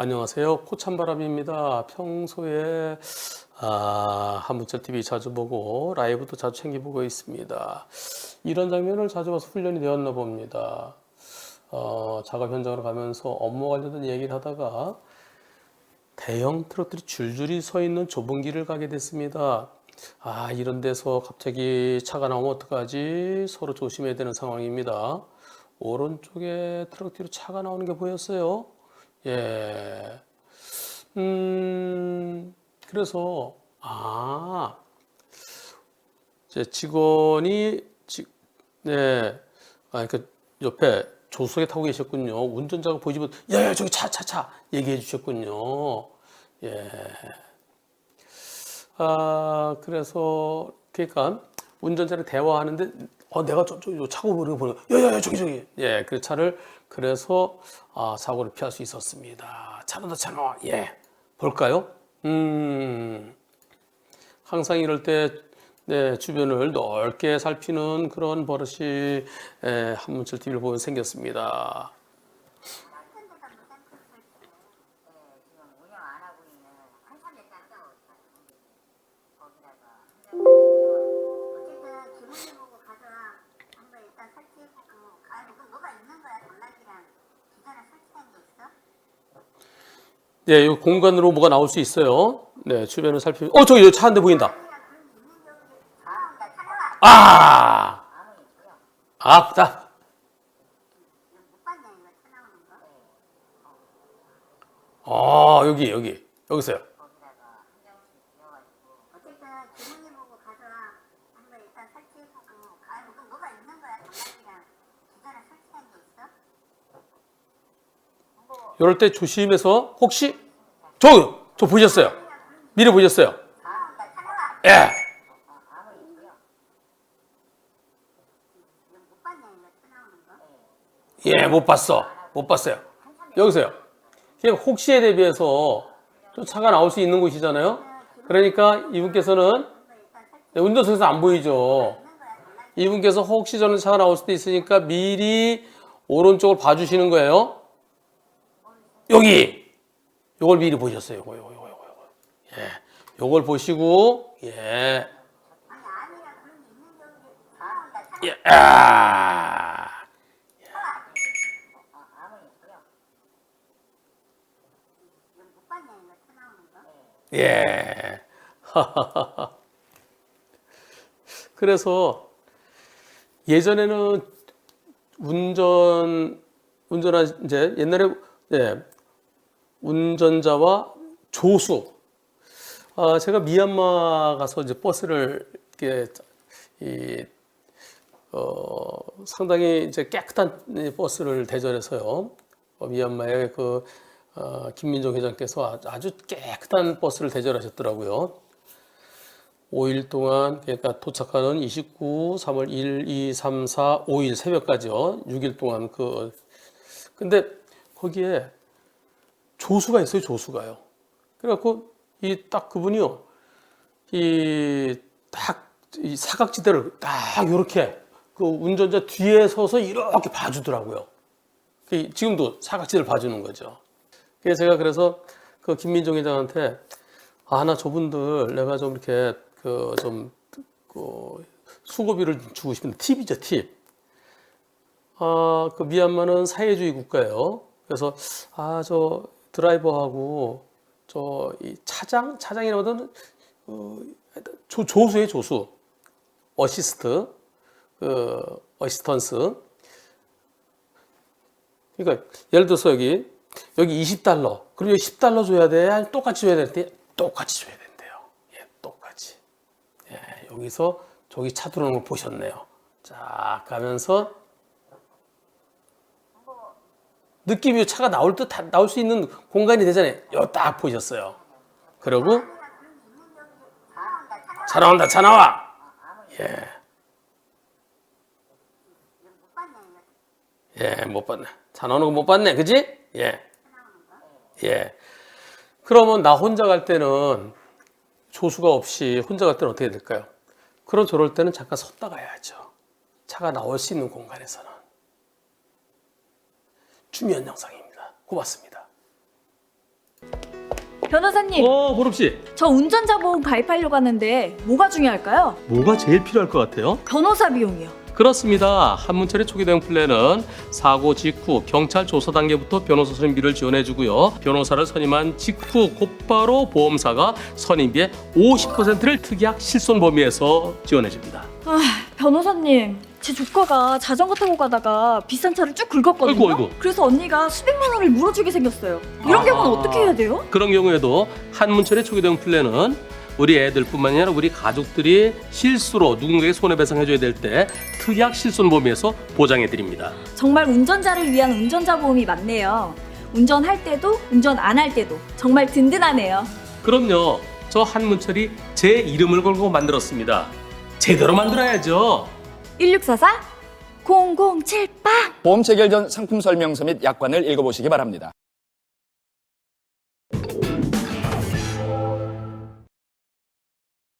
안녕하세요. 코찬바람입니다. 평소에 아, 한문철 TV 자주 보고 라이브도 자주 챙겨 보고 있습니다. 이런 장면을 자주 봐서 훈련이 되었나 봅니다. 어, 작업 현장으로 가면서 업무 관련된 얘기를 하다가 대형 트럭들이 줄줄이 서 있는 좁은 길을 가게 됐습니다. 아, 이런 데서 갑자기 차가 나오면 어떡하지? 서로 조심해야 되는 상황입니다. 오른쪽에 트럭 뒤로 차가 나오는 게 보였어요. 예. 음, 그래서, 아, 제 직원이, 지, 네, 아, 그 옆에 조수석에 타고 계셨군요. 운전자가 못, 야, 야, 저기 차, 차, 차, 얘기해 주셨군요. 예. 아, 그래서, 그러니까, 운전자랑 대화하는데, 어, 내가 저, 저, 저 차고 보는 거, 야, 야, 야, 저기, 저기. 예, 그 차를, 그래서, 아, 사고를 피할 수 있었습니다. 차로다, 차 나와. 예. 볼까요? 음, 항상 이럴 때, 네, 주변을 넓게 살피는 그런 버릇이, 예, 한문철 TV를 보면 생겼습니다. 네, 이 공간으로 뭐가 나올 수 있어요. 네, 주변을 살피. 어, 저기 차 한 대 보인다. 아, 있고요 아프다. 아, 여기, 여기, 일단 설치해보고 아니 그 뭐가 있는 거야 전락이랑 기존에 설치한 게 있어? 이럴 때 조심해서 혹시 저, 저 보셨어요? 미리 보셨어요? 예. 예, 못 봤어. 못 봤어요. 여기서요. 혹시에 대비해서 좀 차가 나올 수 있는 곳이잖아요. 그러니까 이분께서는 네, 운전석에서 안 보이죠. 이분께서 혹시 저는 차가 나올 수도 있으니까 미리 오른쪽을 봐주시는 거예요. 여기 요걸 미리 보셨어요. 요거 요거 요거 요거. 예, 요걸 보시고 예, 예, 아. 거? 예. 그래서 예전에는 운전 운전한 이제 옛날에 예, 운전자와 조수 아, 제가 미얀마 가서 이제 버스를 이렇게 이 어, 상당히 이제 깨끗한 이 버스를 대절해서요. 어, 미얀마의 그 어, 김민종 회장께서 아주 깨끗한 버스를 대절하셨더라고요. 5일 동안 그러니까 도착하는 29, 3월 1, 2, 3, 4, 5일 새벽까지요. 6일 동안 그 근데 거기에 조수가 있어요. 조수가요. 그래갖고 이 딱 그분이요. 이딱 이 사각지대를 딱 이렇게 그 운전자 뒤에 서서 이렇게 봐주더라고요. 그 지금도 사각지대를 봐주는 거죠. 그래서 제가 그래서 그 김민종 회장한테 아 나 저분들 내가 좀 이렇게 그 좀 그 수고비를 좀 주고 싶은데 팁이죠 팁. 아그 미얀마는 사회주의 국가예요. 그래서 아저 드라이버하고 저 이 차장 차장이라거든 어, 조, 조수의 조수. 어시스트 그 어시스턴스. 그러니까 예를 들어서 여기 여기 20달러. 그럼 여기 10달러 줘야 돼? 똑같이 줘야 되는데 똑같이 줘야 된대요. 예 똑같이. 예 여기서 저기 차 들어오는 걸 보셨네요. 쫙 가면서 느낌이 차가 나올 듯 다- 나올 수 있는 공간이 되잖아요 보셨어요 있는 경우에 차나온다 차나와 차 나온다 차 나와 예 예, 못 봤네. 차 나오는 거 못 봤네. 그지? 예. 예. 그러면 나 혼자 갈 때는 조수가 없이 혼자 갈 때는 어떻게 될까요? 그럼 저럴 때는 잠깐 섰다 가야죠. 차가 나올 수 있는 공간에서는. 주면 영상입니다. 고맙습니다. 변호사님, 어, 보름 씨. 저 운전자 보험 가입하려고 하는데 뭐가 중요할까요? 뭐가 제일 필요할 것 같아요? 변호사 비용이요. 그렇습니다. 한문철의 초기 대응 플랜은 사고 직후 경찰 조사 단계부터 변호사 선임비를 지원해주고요. 변호사를 선임한 직후 곧바로 보험사가 선임비의 50%를 특약 실손 범위에서 지원해줍니다. 아, 변호사님, 제 조카가 자전거 타고 가다가 비싼 차를 쭉 긁었거든요. 아이고, 아이고. 그래서 언니가 수백만 원을 물어주게 생겼어요. 이런 아. 경우는 어떻게 해야 돼요? 그런 경우에도 한문철의 초기 대응 플랜은 우리 애들뿐만 아니라 우리 가족들이 실수로 누군가에게 손해배상해줘야 될 때 특약 실손 범위에서 보장해드립니다. 정말 운전자를 위한 운전자 보험이 맞네요. 운전할 때도 운전 안 할 때도 정말 든든하네요. 그럼요. 저 한문철이 제 이름을 걸고 만들었습니다. 제대로 만들어야죠. 1644 0078 보험 체결 전 상품 설명서 및 약관을 읽어보시기 바랍니다.